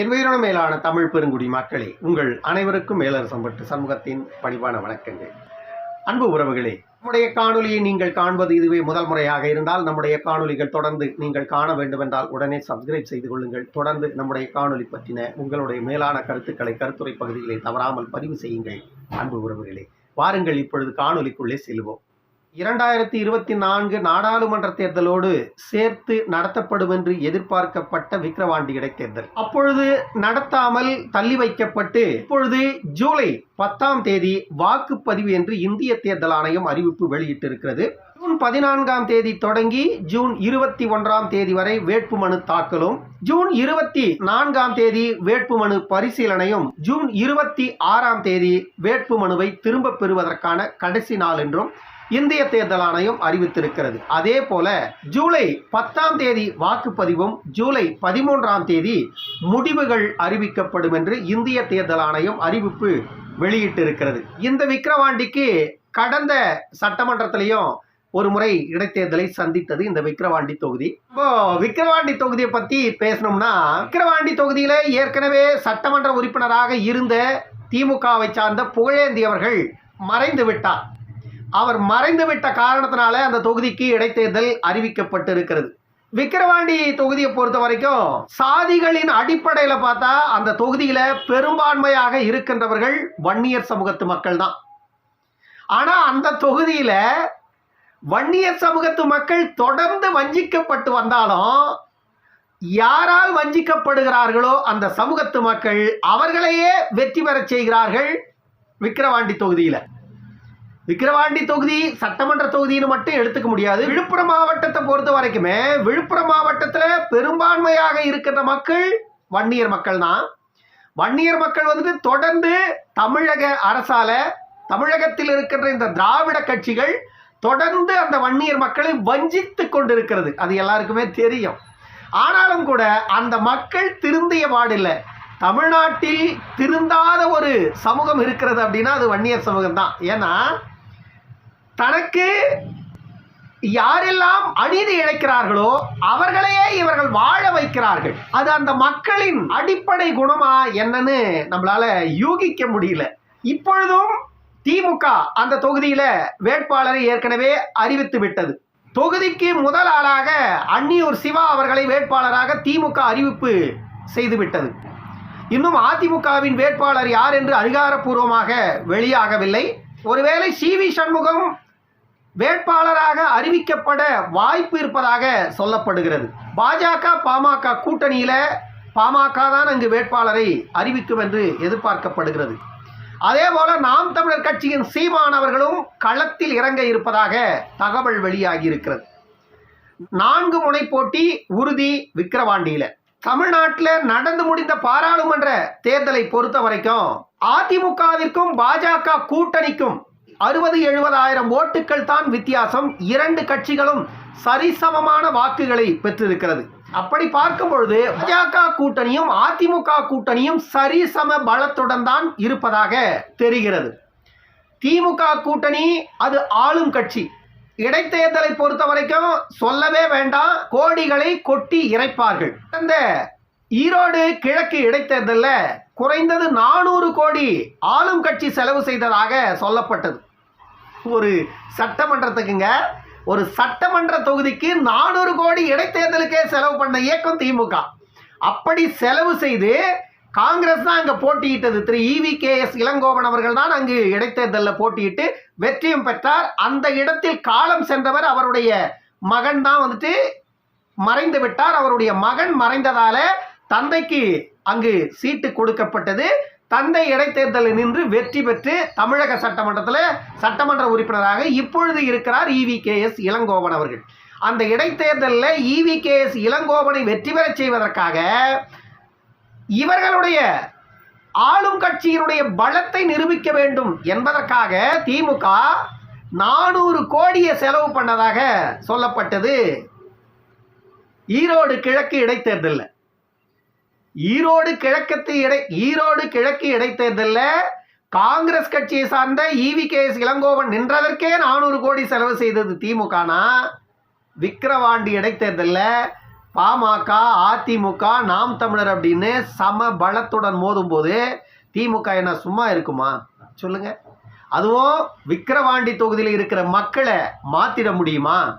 என் உயிரின மேலான தமிழ் பெருங்குடி மக்களே உங்கள் அனைவருக்கும் மேலரசம்பட்டு சமூகத்தின் பணிவான வணக்கங்கள். அன்பு உறவுகளே நம்முடைய காணொலியை நீங்கள் காண்பது இதுவே முதல் முறையாக இருந்தால் நம்முடைய காணொலிகள் தொடர்ந்து நீங்கள் காண வேண்டுமென்றால் உடனே சப்ஸ்கிரைப் செய்து கொள்ளுங்கள். தொடர்ந்து நம்முடைய காணொலி பற்றின உங்களுடைய மேலான கருத்துக்களை கருத்துரை பகுதிகளை தவறாமல் பதிவு செய்யுங்கள். அன்பு உறவுகளே வாருங்கள் இப்பொழுது காணொலிக்குள்ளே செல்வோம். இரண்டாயிரத்தி இருபத்தி நான்கு நாடாளுமன்ற தேர்தலோடு சேர்த்து நடத்தப்படும் என்று எதிர்பார்க்கப்பட்ட விக்கிரவாண்டி இடைத்தேர்தல். அப்பொழுது நடத்தாமல் தள்ளி வைக்கப்பட்டு இப்பொழுது ஜூலை பத்தாம் தேதி வாக்குப்பதிவு என்று இந்திய தேர்தல் ஆணையம் அறிவிப்பு வெளியிட்டிருக்கிறது. ஜூன் பதினான்காம் தேதி தொடங்கி ஜூன் இருபத்தி ஒன்றாம் தேதி வரை வேட்புமனு தாக்கலும் ஜூன் இருபத்தி நான்காம் தேதி வேட்புமனு பரிசீலனையும் ஜூன் இருபத்தி ஆறாம் தேதி வேட்புமனுவை திரும்பப் பெறுவதற்கான கடைசி நாள் என்றும் இந்திய தேர்தல் ஆணையம் அறிவித்திருக்கிறது. அதே போல ஜூலை பத்தாம் தேதி வாக்குப்பதிவும் ஜூலை பதிமூன்றாம் தேதி முடிவுகள் அறிவிக்கப்படும் என்று இந்திய தேர்தல் ஆணையம் அறிவிப்பு வெளியிட்டிருக்கிறது. இந்த விக்கிரவாண்டிக்கு கடந்த சட்டமன்றத்திலையும் ஒரு முறை இடைத்தேர்தலை சந்தித்தது இந்த விக்கிரவாண்டி தொகுதி. இப்போ விக்கிரவாண்டி தொகுதியை பத்தி பேசணும்னா விக்கிரவாண்டி தொகுதியில ஏற்கனவே சட்டமன்ற உறுப்பினராக இருந்த திமுகவை சார்ந்த புகழேந்தி அவர்கள் மறைந்து விட்டார். அவர் மறைந்துவிட்ட காரணத்தினால அந்த தொகுதிக்கு இடைத்தேர்தல் அறிவிக்கப்பட்டிருக்கிறது. விக்கிரவாண்டி தொகுதியை பொறுத்த வரைக்கும் சாதிகளின் அடிப்படையில் பார்த்தா அந்த தொகுதியில பெரும்பான்மையாக இருக்கின்றவர்கள் வன்னியர் சமூகத்து மக்கள் தான் ஆனா அந்த தொகுதியில வன்னியர் சமூகத்து மக்கள் தொடர்ந்து வஞ்சிக்கப்பட்டு வந்தாலும் யாரால் வஞ்சிக்கப்படுகிறார்களோ அந்த சமூகத்து மக்கள் அவர்களையே வெற்றி பெறச் செய்கிறார்கள் விக்கிரவாண்டி தொகுதியில். விக்கிரவாண்டி தொகுதி சட்டமன்ற தொகுதின்னு மட்டும் எடுத்துக்க முடியாது. விழுப்புரம் மாவட்டத்தை பொறுத்த வரைக்குமே விழுப்புரம் மாவட்டத்தில் பெரும்பான்மையாக இருக்கிற மக்கள் வன்னியர் மக்கள் தான். வன்னியர் மக்கள் வந்துட்டு தொடர்ந்து தமிழக அரசால தமிழகத்தில் இருக்கின்ற இந்த திராவிட கட்சிகள் தொடர்ந்து அந்த வன்னியர் மக்களை வஞ்சித்து கொண்டிருக்கிறது. அது எல்லாருக்குமே தெரியும். ஆனாலும் கூட அந்த மக்கள் திருந்திய பாடில்லை தமிழ்நாட்டில் திருந்தாத ஒரு சமூகம் இருக்கிறது அப்படின்னா அது வன்னியர் சமூகம் தான் ஏன்னா தனக்கு யாரெல்லாம் அநீதி இழைக்கிறார்களோ அவர்களையே இவர்கள் வாழ வைக்கிறார்கள். அது அந்த மக்களின் அடிப்படை குணமா என்னன்னு நம்மளால யூகிக்க முடியல. இப்பொழுதும் திமுக அந்த தொகுதியில வேட்பாளரை ஏற்கனவே அறிவித்து விட்டது. தொகுதிக்கு முதல் ஆளாக அன்னியூர் சிவா அவர்களை வேட்பாளராக திமுக அறிவிப்பு செய்துவிட்டது இன்னும் அதிமுகவின் வேட்பாளர் யார் என்று அதிகாரப்பூர்வமாக வெளியாகவில்லை. ஒருவேளை சி வி சண்முகம் வேட்பாளராக அறிவிக்கப்பட வாய்ப்பு இருப்பதாக சொல்லப்படுகிறது. பாஜக பாமக கூட்டணியில் பாமக தான் அங்கு வேட்பாளரை அறிவிக்கும் என்று எதிர்பார்க்கப்படுகிறது. அதே போல நாம் தமிழர் கட்சியின் சீமான் அவர்களும் களத்தில் இறங்க இருப்பதாக தகவல் வெளியாகி இருக்கிறது. நான்கு முனை போட்டி உறுதி விக்கிரவாண்டியில. தமிழ்நாட்டில் நடந்து முடிந்த பாராளுமன்ற தேர்தலை பொறுத்த வரைக்கும் அதிமுகவிற்கும் பாஜக கூட்டணிக்கும் அறுபது எழுபதாயிரம் ஓட்டுகள் தான் வித்தியாசம். இரண்டு கட்சிகளும் சரிசமமான வாக்குகளை பெற்றிருக்கிறது. அப்படி பார்க்கும் பொழுது பாஜக கூட்டணியும் அதிமுக கூட்டணியும் சரிசம பலத்துடன் தான் இருப்பதாக தெரிகிறது. திமுக கூட்டணி அது ஆளும் கட்சி. இடைத்தேர்தலை பொறுத்த வரைக்கும் சொல்லவே வேண்டாம். கோடிகளை கொட்டி இறைப்பார்கள். அந்த ஈரோடு கிழக்கு இடைத்தேர்தலில் குறைந்தது நானூறு கோடி ஆளும் கட்சி செலவு செய்ததாக சொல்லப்பட்டது. ஒரு சட்டமன்றத்துக்குங்க ஒரு சட்டமன்ற தொகுதிக்கு நானூறு கோடி இடைத்தேர்தலுக்கே செலவு பண்ண இயக்கம் திமுக. அப்படி செலவு செய்து காங்கிரஸ் தான் அங்கே போட்டியிட்டது. திரு E V K S Elangovan அவர்கள் தான் அங்கு இடைத்தேர்தலில் போட்டியிட்டு வெற்றியும் பெற்றார். அந்த இடத்தில் காலம் சென்றவர் அவருடைய மகன் தான் வந்துட்டு மறைந்து விட்டார் அவருடைய மகன் மறைந்ததால தந்தைக்கு அங்கு சீட்டு கொடுக்கப்பட்டது. தந்தை இடைத்தேர்தலில் நின்று வெற்றி பெற்று தமிழக சட்டமன்றத்தில் சட்டமன்ற உறுப்பினராக இப்பொழுது இருக்கிறார் இவி கே எஸ் இளங்கோவன் அவர்கள். அந்த இடைத்தேர்தலில் இவி கே எஸ் இளங்கோவனை வெற்றி பெறச் செய்வதற்காக இவர்களுடைய ஆளும் கட்சியினுடைய பலத்தை நிரூபிக்க வேண்டும் என்பதற்காக திமுக நானூறு கோடியை செலவு பண்ணதாக சொல்லப்பட்டது. ஈரோடு கிழக்கு இடைத்தேர்தலில். ஈரோடு கிழக்கத்து இடை ஈரோடு கிழக்கு இடைத்தேர்தலில் காங்கிரஸ் கட்சியை சார்ந்த E V K S Elangovan நின்றதற்கே நானூறு கோடி செலவு செய்தது திமுகனா? விக்கிரவாண்டி இடைத்தேர்தலில் பாமக அதிமுக நாம் தமிழர் அப்படின்னு சம பலத்துடன் மோதும்போது திமுக என்ன சும்மா இருக்குமா? சொல்லுங்க. அதுவும் விக்கிரவாண்டி தொகுதியில் இருக்கிற மக்களை மாத்திட முடியுமா?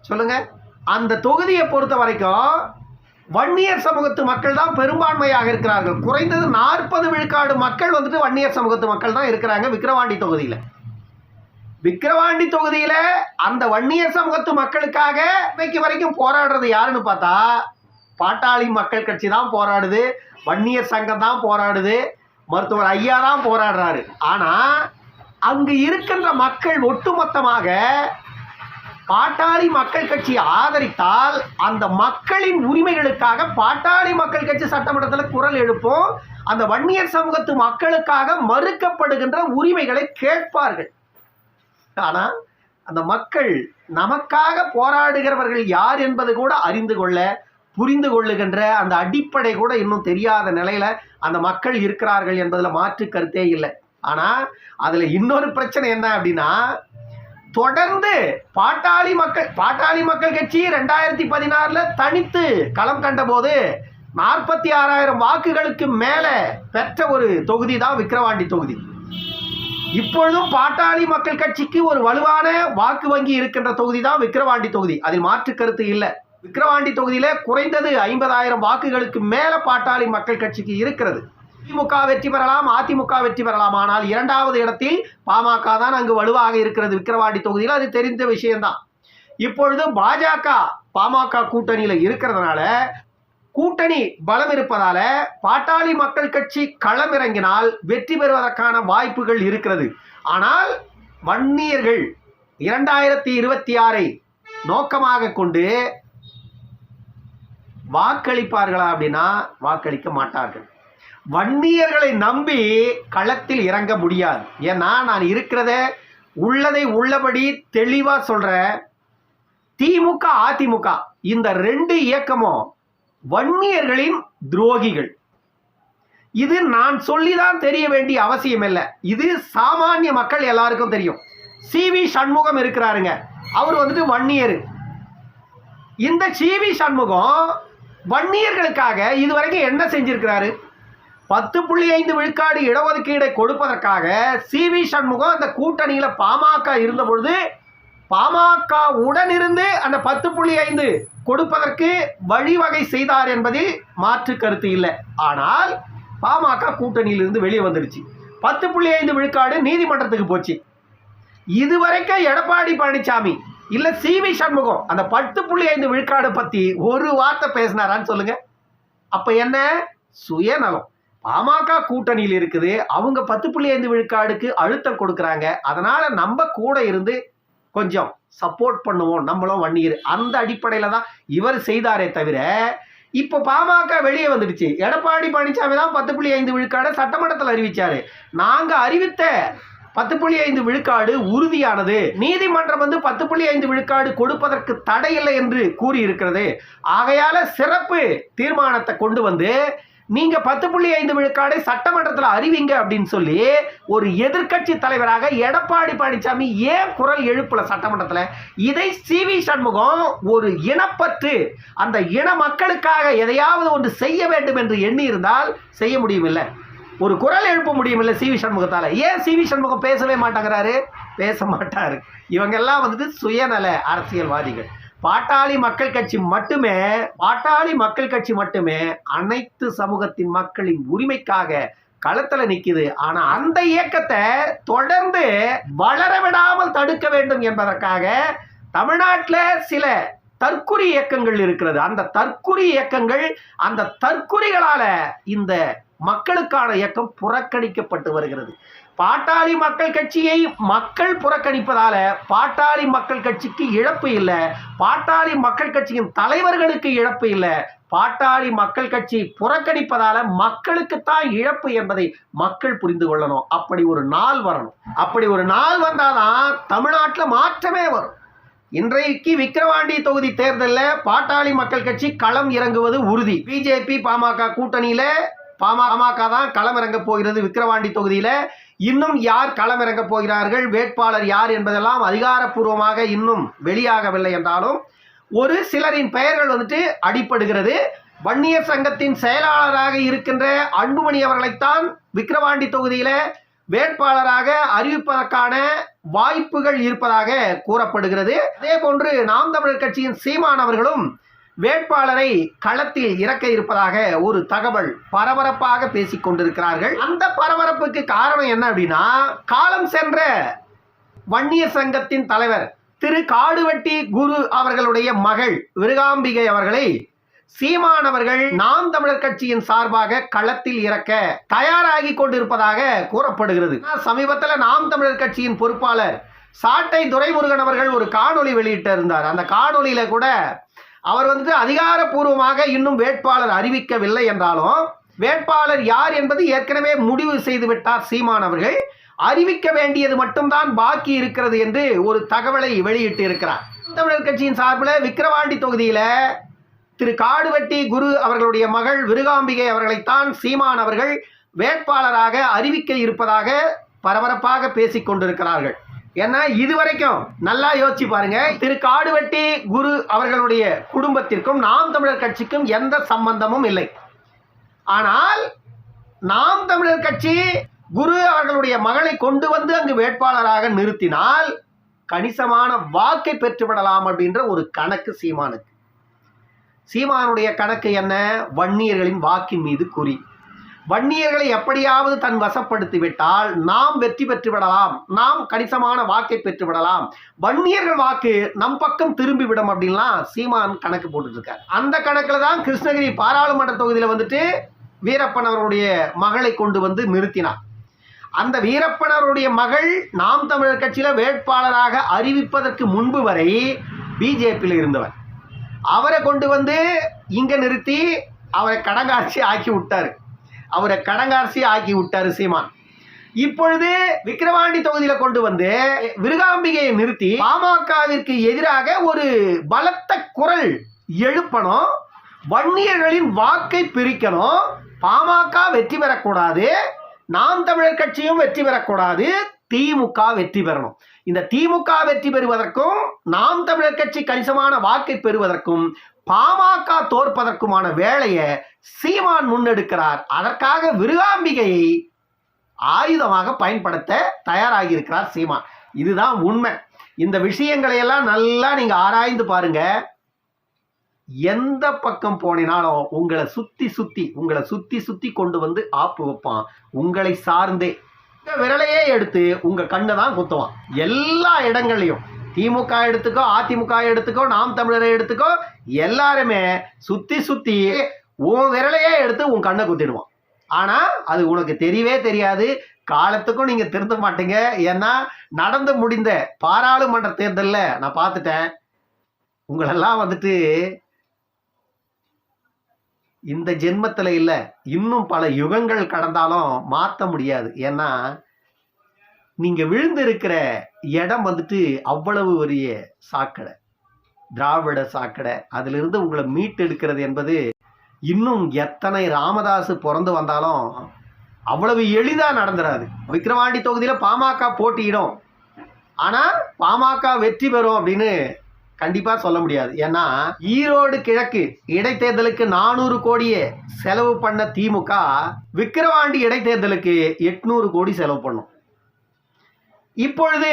சொல்லுங்க. அந்த தொகுதியை பொறுத்த வரைக்கும் வன்னியர் சமூகத்து மக்கள் தான் பெரும்பான்மையாக இருக்கிறார்கள். குறைந்தது நாற்பது விழுக்காடு மக்கள் வந்துட்டு வன்னியர் சமூகத்து மக்கள் தான் இருக்கிறாங்க விக்கிரவாண்டி தொகுதியில். விக்கிரவாண்டி தொகுதியில் அந்த வன்னியர் சமூகத்து மக்களுக்காக இன்னைக்கு வரைக்கும் போராடுறது யாருன்னு பார்த்தா பாட்டாளி மக்கள் கட்சி தான் போராடுது வன்னியர் சங்கம் தான் போராடுது மருத்துவர் ஐயா தான் போராடுறாரு. ஆனால் அங்கு இருக்கின்ற மக்கள் ஒட்டுமொத்தமாக பாட்டாளி மக்கள் கட்சி ஆதரித்தால் அந்த மக்களின் உரிமைகளுக்காக பாட்டாளி மக்கள் கட்சி சட்டமன்றத்தில் குரல் எழுப்போம். அந்த வன்னியர் சமூகத்து மக்களுக்காக மறுக்கப்படுகின்ற உரிமைகளை கேட்பார்கள். ஆனால் அந்த மக்கள் நமக்காக போராடுகிறவர்கள் யார் என்பது கூட அறிந்து கொள்ள புரிந்து கொள்ளுகின்ற அந்த அடிப்படை கூட இன்னும் தெரியாத நிலையில அந்த மக்கள் இருக்கிறார்கள் என்பதில் மாற்று கருத்தே இல்லை. ஆனால் அதில் இன்னொரு பிரச்சனை என்ன அப்படின்னா தொடர்ந்து பாட்டாளி மக்கள் பாட்டாளி மக்கள் கட்சி ரெண்டாயிரத்தி பதினாறுல தனித்து களம் கண்டபோது நாற்பத்தி ஆறாயிரம் வாக்குகளுக்கு மேல பெற்ற ஒரு தொகுதி தான் விக்கிரவாண்டி தொகுதி. இப்பொழுதும் பாட்டாளி மக்கள் கட்சிக்கு ஒரு வலுவான வாக்கு வங்கி இருக்கின்ற தொகுதி தான் விக்கிரவாண்டி தொகுதி. அதில் மாற்று கருத்து இல்லை. விக்கிரவாண்டி தொகுதியில குறைந்தது ஐம்பதாயிரம் வாக்குகளுக்கு மேல பாட்டாளி மக்கள் கட்சிக்கு இருக்கிறது. திமுக வெற்றி பெறலாம் அதிமுக வெற்றி பெறலாம். ஆனால் இரண்டாவது இடத்தில் பாமக தான் அங்கு வலுவாக இருக்கிறது. விக்கிரவாண்டி தொகுதியில் அது தெரிந்த விஷயம்தான். இப்பொழுது பாஜக பாமக கூட்டணியில் இருக்கிறதுனால கூட்டணி பலம் இருப்பதால பாட்டாளி மக்கள் கட்சி களமிறங்கினால் வெற்றி பெறுவதற்கான வாய்ப்புகள் இருக்கிறது. ஆனால் வன்னியர்கள் இரண்டாயிரத்தி இருபத்தி ஆறை நோக்கமாக கொண்டு வாக்களிப்பார்களா அப்படின்னா வாக்களிக்க மாட்டார்கள். வன்னியர்களை நம்பி களத்தில் இறங்க முடியாது. ஏன்னா நான் இருக்கிறத உள்ளதை உள்ளபடி தெளிவாக சொல்கிறேன் திமுக அதிமுக இந்த ரெண்டு இயக்கமும் வன்னியர்களின் துரோகிகள். இது நான் சொல்லிதான் தெரிய வேண்டிய அவசியம் இல்லை. இது சாமானிய மக்கள் எல்லாருக்கும் தெரியும். சி. வி. சண்முகம் இருக்கிறாருங்க. அவர் வந்துட்டு வன்னியர். இந்த சி. வி. சண்முகம் வன்னியர்களுக்காக இதுவரைக்கும் என்ன செஞ்சிருக்கிறாரு? பத்து புள்ளி ஐந்து விழுக்காடு இடஒதுக்கீடை கொடுப்பதற்காக சி வி சண்முகம் அந்த கூட்டணியில் பாமக இருந்த பொழுது பாமக உடனிருந்து அந்த பத்து புள்ளி ஐந்து கொடுப்பதற்கு வழிவகை செய்தார் என்பதில் மாற்று கருத்து இல்லை. ஆனால் பாமக கூட்டணியிலிருந்து வெளியே வந்துடுச்சு. பத்து புள்ளி ஐந்து விழுக்காடு நீதிமன்றத்துக்கு போச்சு. இதுவரைக்கும் எடப்பாடி பழனிசாமி இல்ல சி வி சண்முகம் அந்த பத்து புள்ளி ஐந்து விழுக்காடு பத்தி ஒரு வார்த்தை பேசினாரான்னு சொல்லுங்க. அப்ப என்ன? சுயநலம். பாமக கூட்டணியில் இருக்குது. அவங்க பத்து புள்ளி ஐந்து விழுக்காடுக்கு அழுத்தம் கொடுக்குறாங்க. அதனால நம்ம கூட இருந்து கொஞ்சம் சப்போர்ட் பண்ணுவோம். நம்மளும் வன்னியர். அந்த அடிப்படையில் தான் இவர் செய்தாரே தவிர இப்போ பாமக வெளியே வந்துடுச்சு. எடப்பாடி பழனிசாமி தான் பத்து புள்ளி ஐந்து விழுக்காடு சட்டமன்றத்தில் அறிவிச்சாரு. நாங்கள் அறிவித்த பத்து புள்ளி ஐந்து விழுக்காடு உறுதியானது. நீதிமன்றம் வந்து பத்து புள்ளி ஐந்து விழுக்காடு கொடுப்பதற்கு தடையில்லை என்று கூறியிருக்கிறது. ஆகையால சிறப்பு தீர்மானத்தை கொண்டு வந்து நீங்க பத்து புள்ளி ஐந்து விழுக்காடை சட்டமன்றத்தில் அறிவிங்க அப்படின்னு சொல்லி ஒரு எதிர்க்கட்சி தலைவராக எடப்பாடி பழனிசாமி ஏன் குரல் எழுப்பல சட்டமன்றத்தில்? இதை சி வி சண்முகம் ஒரு இனப்பற்று அந்த இன மக்களுக்காக எதையாவது ஒன்று செய்ய வேண்டும் என்று எண்ணி இருந்தால் செய்ய முடியவில்லை ஒரு குரல் எழுப்ப முடியவில்லை சி வி சண்முகத்தால். ஏன் சி வி சண்முகம் பேசவே மாட்டேங்கிறாரு? பேச மாட்டார். இவங்கெல்லாம் வந்துட்டு சுயநல அரசியல்வாதிகள். பாட்டாளி மக்கள் கட்சி மட்டுமே பாட்டாளி மக்கள் கட்சி மட்டுமே அனைத்து சமூகத்தின் மக்களின் உரிமைக்காக களத்துல நிக்குது. ஆனா அந்த இயக்கத்தை தொடர்ந்து வளர விடாமல் தடுக்க வேண்டும் என்பதற்காக தமிழ்நாட்டில் சில தற்குறி இயக்கங்கள் இருக்கிறது. அந்த தற்குறி இயக்கங்கள் அந்த தற்குறிகளால இந்த மக்களுக்கான இயக்கம் புறக்கணிக்கப்பட்டு வருகிறது. பாட்டாளி மக்கள் கட்சியை மக்கள் புறக்கணிப்பதால பாட்டாளி மக்கள் கட்சிக்கு இழப்பு இல்லை. பாட்டாளி மக்கள் கட்சியின் தலைவர்களுக்கு இழப்பு இல்லை. பாட்டாளி மக்கள் கட்சி புறக்கணிப்பதால மக்களுக்குத்தான் இழப்பு என்பதை மக்கள் புரிந்து கொள்ளணும். அப்படி ஒரு நாள் வரணும். அப்படி ஒரு நாள் வந்தாதான் தமிழ்நாட்டில் மாற்றமே வரும். இன்றைக்கு விக்கிரவாண்டி தொகுதி தேர்தலில் பாட்டாளி மக்கள் கட்சி களம் இறங்குவது உறுதி. பிஜேபி பாமக கூட்டணியில பாமக தான் களமிறங்க போகிறது விக்கிரவாண்டி தொகுதியில். இன்னும் யார் களமிறங்க போகிறார்கள்? வேட்பாளர் யார் என்பதெல்லாம் அதிகாரப்பூர்வமாக இன்னும் வெளியாகவில்லை என்றாலும் ஒரு சிலரின் பெயர்கள் வந்துட்டு அடிப்படுகிறது வன்னியர் சங்கத்தின் செயலாளராக இருக்கின்ற அன்புமணி அவர்களைத்தான் விக்கிரவாண்டி தொகுதியில் வேட்பாளராக அறிவிப்பதற்கான வாய்ப்புகள் இருப்பதாக கூறப்படுகிறது. அதே போன்று நாம் தமிழர் கட்சியின் சீமான் அவர்களும் வேட்பாளரை களத்தில் இறக்க இருப்பதாக ஒரு தகவல் பரபரப்பாக பேசிக் கொண்டிருக்கிறார்கள். அந்த பரபரப்புக்கு காரணம் என்ன அப்படின்னா காலம் சென்ற வன்னியர் சங்கத்தின் தலைவர் திரு காடுவட்டி குரு அவர்களுடைய மகள் விருகாம்பிகை அவர்களை சீமானவர்கள் நாம் தமிழர் கட்சியின் சார்பாக களத்தில் இறக்க தயாராகி கொண்டிருப்பதாக கூறப்படுகிறது. சமீபத்தில் நாம் தமிழர் கட்சியின் பொறுப்பாளர் சாட்டை துரைமுருகன் அவர்கள் ஒரு காணொலி வெளியிட்டு இருந்தார் அந்த காணொலியில கூட அவர் வந்து அதிகாரப்பூர்வமாக இன்னும் வேட்பாளர் அறிவிக்கவில்லை என்றாலும் வேட்பாளர் யார் என்பது ஏற்கனவே முடிவு செய்துவிட்டார் சீமான் அவர்கள். அறிவிக்க வேண்டியது மட்டும்தான் பாக்கி இருக்கிறது என்று ஒரு தகவலை வெளியிட்டு இருக்கிறார் தமிழர் கட்சியின் சார்பில் விக்கிரவாண்டி தொகுதியில் திரு காடுவெட்டி குரு அவர்களுடைய மகள் விருகாம்பிகை அவர்களைத்தான் சீமான் அவர்கள் வேட்பாளராக அறிவிக்க இருப்பதாக பரபரப்பாக பேசிக் கொண்டிருக்கிறார்கள். ஏன்னா இதுவரைக்கும் நல்லா யோசிச்சு பாருங்க திரு காடுவெட்டி குரு அவர்களுடைய குடும்பத்திற்கும் நாம் தமிழர் கட்சிக்கும் எந்த சம்பந்தமும் இல்லை. ஆனால் நாம் தமிழர் கட்சி குரு அவர்களுடைய மகளை கொண்டு வந்து அங்கு வேட்பாளராக நிறுத்தினால் கணிசமான வாக்கை பெற்றுவிடலாம் அப்படின்ற ஒரு கணக்கு சீமானுக்கு. சீமானுடைய கணக்கு என்ன? வன்னியர்களின் வாக்கின் மீது குறி. வன்னியர்களை எப்படியாவது தன் வசப்படுத்தி விட்டால் நாம் வெற்றி பெற்று விடலாம் நாம் கணிசமான வாக்கை பெற்று விடலாம் வன்னியர்கள் வாக்கு நம் பக்கம் திரும்பி விடும் அப்படின்லாம் சீமான் கணக்கு போட்டுட்டு அந்த கணக்கில் தான் கிருஷ்ணகிரி பாராளுமன்ற தொகுதியில் வந்துட்டு வீரப்பன் அவருடைய மகளை கொண்டு வந்து நிறுத்தினார். அந்த வீரப்பன் அவருடைய மகள் நாம் தமிழர் கட்சியில் வேட்பாளராக அறிவிப்பதற்கு முன்பு வரை பிஜேபியில் இருந்தவர் அவரை கொண்டு வந்து இங்கே நிறுத்தி அவரை கடங்காட்சி ஆக்கி விட்டார். அவரை கடங்காரசி ஆக்கி விட்டார் சீமான். இப்பொழுது விக்கிரவாண்டி தொகுதியில கொண்டு வந்து விருகாம்பிகையை நிறுத்தி பாமகவிற்கு எதிராக ஒரு பலத்த குரல் எழுப்பணும் வன்னியர்களின் வாக்கை பிரிக்கணும் பாமக வெற்றி பெறக்கூடாது நாம் தமிழர் கட்சியும் வெற்றி பெறக்கூடாது திமுக வெற்றி பெறணும். இந்த திமுக வெற்றி பெறுவதற்கும் நாம் தமிழர் கட்சி கணிசமான வாக்கை பெறுவதற்கும் பாமக தோற்பதற்குமான வேலையை சீமான் முன்னெடுக்கிறார். அதற்காக விருகாம்பிகையை ஆயுதமாக பயன்படுத்த தயாராகி இருக்கிறார் சீமான். இதுதான் உண்மை. இந்த விஷயங்களையெல்லாம் நல்லா நீங்க ஆராய்ந்து பாருங்க. எந்த பக்கம் போனினாலும் உங்களை சுத்தி சுத்தி உங்களை சுத்தி சுத்தி கொண்டு வந்து ஆப்பு வைப்பான். உங்களை சார்ந்தே. விரலையே எடுத்து உங்க கண்ணை தான் குத்துவான். எல்லா இடங்கள்லையும். திமுக எடுத்துக்கோ அதிமுக எடுத்துக்கோ நாம் தமிழரை எடுத்துக்கோ எல்லாருமே சுத்தி சுத்தி உன் விரலையே எடுத்து உன் கண்ணை குத்திடுவான் ஆனா அது உனக்கு தெரியவே தெரியாது. காலத்துக்கும் நீங்க திருந்த மாட்டீங்க. ஏன்னா நடந்து முடிந்த பாராளுமன்ற தேர்தலில் நான் பார்த்துட்டேன். உங்களெல்லாம் வந்துட்டு இந்த ஜென்மத்தில் இல்லை இன்னும் பல யுகங்கள் கடந்தாலும் மாற்ற முடியாது. ஏன்னா நீங்கள் விழுந்து இருக்கிற இடம் வந்துட்டு அவ்வளவு பெரிய சாக்கடை. திராவிட சாக்கடை. அதிலிருந்து உங்களை மீட்டெடுக்கிறது என்பது இன்னும் எத்தனை ராமதாஸ் பிறந்து வந்தாலும் அவ்வளவு எளிதாக நடந்துடாது விக்கிரவாண்டி தொகுதியில் பாமக போட்டியிடும். ஆனால் பாமக வெற்றி பெறும் அப்படின்னு கண்டிப்பாக சொல்ல முடியாது. ஏன்னா ஈரோடு கிழக்கு இடைத்தேர்தலுக்கு நானூறு கோடியே செலவு பண்ண திமுக விக்கிரவாண்டி இடைத்தேர்தலுக்கு எட்நூறு கோடி செலவு பண்ணும். இப்பொழுது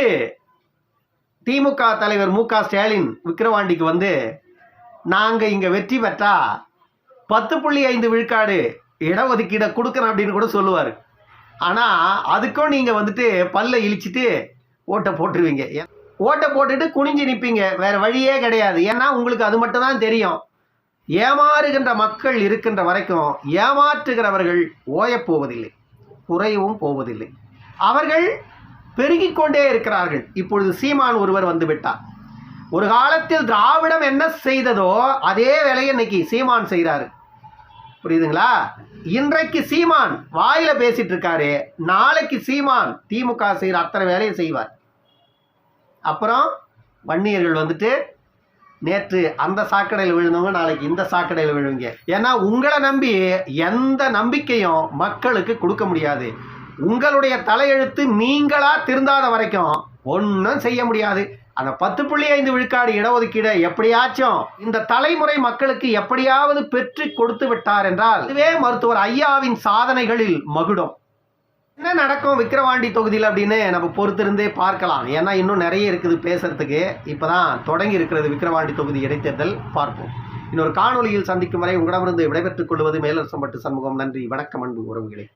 திமுக தலைவர் மு க ஸ்டாலின் விக்கிரவாண்டிக்கு வந்து நாங்கள் இங்கே வெற்றி பெற்றா பத்து புள்ளி ஐந்து விழுக்காடு இடஒதுக்கீடை கொடுக்குறேன் அப்படின்னு கூட சொல்லுவார். ஆனால் அதுக்கும் நீங்கள் வந்துட்டு பல்ல இழிச்சிட்டு ஓட்டை போட்டுருவீங்க. ஓட்டை போட்டுட்டு குனிஞ்சு நிற்பீங்க வேறு வழியே கிடையாது. ஏன்னா உங்களுக்கு அது மட்டும் தான் தெரியும். ஏமாறுகின்ற மக்கள் இருக்கின்ற வரைக்கும் ஏமாற்றுகிறவர்கள் ஓயப்போவதில்லை குறையவும் போவதில்லை. அவர்கள் பெருகிக் கொண்டே இருக்கிறார்கள். இப்பொழுது சீமான் ஒருவர் வந்து விட்டார். ஒரு காலத்தில் திராவிடம் என்ன செய்ததோ அதே வேலையை இன்னைக்கு சீமான் செய்கிறாரு. புரியுதுங்களா? இன்றைக்கு சீமான் வாயில பேசிட்டு இருக்காரு நாளைக்கு சீமான் திமுக செய்கிற அத்தனை வேலையும் செய்வார். அப்புறம் வன்னியர்கள் வந்துட்டு நேற்று அந்த சாக்கடையில் விழுந்தவங்க நாளைக்கு இந்த சாக்கடையில் விழுவீங்க. ஏன்னா உங்களை நம்பி எந்த நம்பிக்கையும் மக்களுக்கு கொடுக்க முடியாது. உங்களுடைய தலையெழுத்து நீங்களா திருந்தாத வரைக்கும் ஒன்றும் செய்ய முடியாது. அந்த பத்து புள்ளி ஐந்து விழுக்காடு இடஒதுக்கீடு எப்படியாச்சும் இந்த தலைமுறை மக்களுக்கு எப்படியாவது பெற்று கொடுத்து விட்டார் என்றால் இதுவே மருத்துவர் ஐயாவின் சாதனைகளில் மகுடம். என்ன நடக்கும் விக்கிரவாண்டி தொகுதியில் அப்படின்னு நம்ம பொறுத்திருந்தே பார்க்கலாம். ஏன்னா இன்னும் நிறைய இருக்குது பேசுறதுக்கு. இப்பதான் தொடங்கி இருக்கிறது விக்கிரவாண்டி தொகுதி இடைத்தேர்தல். பார்ப்போம். இன்னொரு காணொளியில் சந்திக்கும் வரை உங்களிடமிருந்து விடைபெற்றுக் கொள்வது மேலரசம்பட்டு சண்முகம். நன்றி. வணக்கம் அன்பு உறவுகளே.